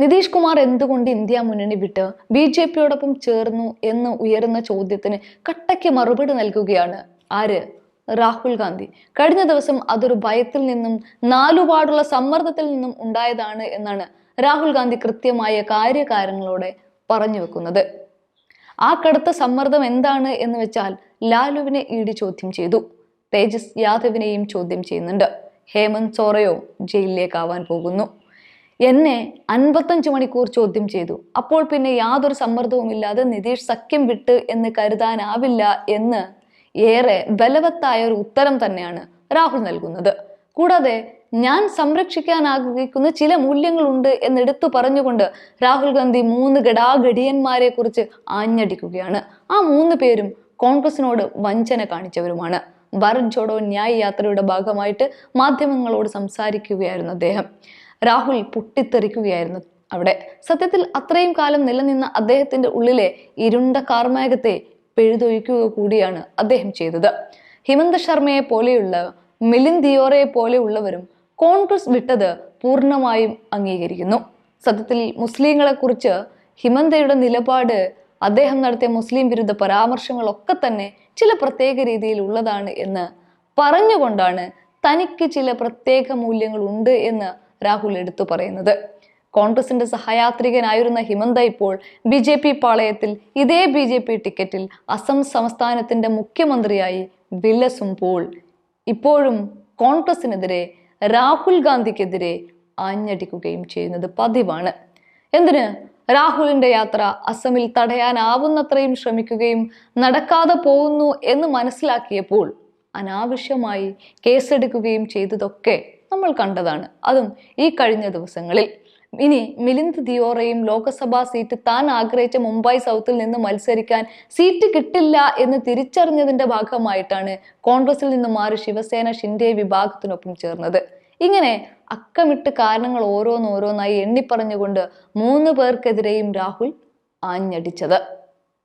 നിതീഷ് കുമാർ എന്തുകൊണ്ട് ഇന്ത്യ മുന്നണി വിട്ട് ബി ജെ പിയോടൊപ്പം ചേർന്നു എന്ന് ഉയരുന്ന ചോദ്യത്തിന് കട്ടയ്ക്ക് മറുപടി നൽകുകയാണ്? ആര്? രാഹുൽ ഗാന്ധി. കഴിഞ്ഞ ദിവസം അതൊരു ഭയത്തിൽ നിന്നും നാലുപാടുള്ള സമ്മർദ്ദത്തിൽ നിന്നും ഉണ്ടായതാണ് എന്നാണ് രാഹുൽ ഗാന്ധി കൃത്യമായ കാര്യകാരങ്ങളോടെ പറഞ്ഞു വെക്കുന്നത്. ആ കടുത്ത സമ്മർദ്ദം എന്താണ് എന്ന് വെച്ചാൽ ലാലുവിനെ ഇ ഡി ചോദ്യം ചെയ്തു. തേജസ് യാദവിനെയും ചോദ്യം ചെയ്യുന്നുണ്ട്. ഹേമന്ത് സോറയോ ജയിലിലേക്കാവാൻ പോകുന്നു. എന്നെ അൻപത്തഞ്ച് മണിക്കൂർ ചോദ്യം ചെയ്തു. അപ്പോൾ പിന്നെ യാതൊരു സമ്മർദ്ദവുമില്ലാതെ നിതീഷ് സഖ്യം വിട്ട് എന്ന് കരുതാനാവില്ല എന്ന് ഏറെ ബലവത്തായ ഒരു ഉത്തരം തന്നെയാണ് രാഹുൽ നൽകുന്നത്. കൂടാതെ ഞാൻ സംരക്ഷിക്കാൻ ആഗ്രഹിക്കുന്ന ചില മൂല്യങ്ങളുണ്ട് എന്നെടുത്തു പറഞ്ഞുകൊണ്ട് രാഹുൽ ഗാന്ധി മൂന്ന് ഗടാഗടിയന്മാരെ കുറിച്ച് ആഞ്ഞടിക്കുകയാണ്. ആ മൂന്ന് പേരും കോൺഗ്രസിനോട് വഞ്ചന കാണിച്ചവരുമാണ്. ഭാരത് ജോഡോ ന്യായ് യാത്രയുടെ ഭാഗമായിട്ട് മാധ്യമങ്ങളോട് സംസാരിക്കുകയായിരുന്നു അദ്ദേഹം. രാഹുൽ പൊട്ടിത്തെറിക്കുകയായിരുന്നു അവിടെ. സത്യത്തിൽ അത്രയും കാലം നിലനിന്ന അദ്ദേഹത്തിന്റെ ഉള്ളിലെ ഇരുണ്ട കാർമേഘത്തെ പെഴുതൊഴിക്കുക കൂടിയാണ് അദ്ദേഹം ചെയ്തത്. ഹിമന്ത ശർമ്മയെ പോലെയുള്ള മിലിൻ ദിയോറയെ പോലെയുള്ളവരും കോൺഗ്രസ് വിട്ടത് പൂർണമായും അംഗീകരിക്കുന്നു. സത്യത്തിൽ മുസ്ലിങ്ങളെ കുറിച്ച് ഹിമന്തയുടെ നിലപാട് അദ്ദേഹം നടത്തിയ മുസ്ലിം വിരുദ്ധ പരാമർശങ്ങളൊക്കെ തന്നെ ചില പ്രത്യേക രീതിയിൽ ഉള്ളതാണ് എന്ന് പറഞ്ഞുകൊണ്ടാണ് തനിക്ക് ചില പ്രത്യേക മൂല്യങ്ങളുണ്ട് എന്ന് രാഹുൽ എടുത്തു പറയുന്നത്. കോൺഗ്രസിന്റെ സഹയാത്രികനായിരുന്ന ഹിമന്ത ഇപ്പോൾ ബി ജെ പി പാളയത്തിൽ ഇതേ ബി ജെ പി ടിക്കറ്റിൽ അസം സംസ്ഥാനത്തിന്റെ മുഖ്യമന്ത്രിയായി വിലസുമ്പോൾ ഇപ്പോഴും കോൺഗ്രസിനെതിരെ രാഹുൽ ഗാന്ധിക്കെതിരെ ആഞ്ഞടിക്കുകയും ചെയ്യുന്നത് പതിവാണ്. എന്തിന്? രാഹുലിന്റെ യാത്ര അസമിൽ തടയാനാവുന്നത്രയും ശ്രമിക്കുകയും നടക്കാതെ പോകുന്നു എന്ന് മനസ്സിലാക്കിയപ്പോൾ അനാവശ്യമായി കേസെടുക്കുകയും ചെയ്തതൊക്കെ നമ്മൾ കണ്ടതാണ്. അതും ഈ കഴിഞ്ഞ ദിവസങ്ങളിൽ. ഇനി മിലിന്ദ് ദിയോറയും ലോക്സഭാ സീറ്റ് താൻ ആഗ്രഹിച്ച മുംബൈ സൗത്തിൽ നിന്ന് മത്സരിക്കാൻ സീറ്റ് കിട്ടില്ല എന്ന് തിരിച്ചറിഞ്ഞതിന്റെ ഭാഗമായിട്ടാണ് കോൺഗ്രസിൽ നിന്ന് മാറി ശിവസേന ഷിൻഡെ വിഭാഗത്തിനൊപ്പം ചേർന്നത്. ഇങ്ങനെ അക്കമിട്ട് കാരണങ്ങൾ ഓരോന്നോരോന്നായി എണ്ണിപ്പറഞ്ഞുകൊണ്ട് മൂന്ന് പേർക്കെതിരെയും രാഹുൽ ആഞ്ഞടിച്ചത്.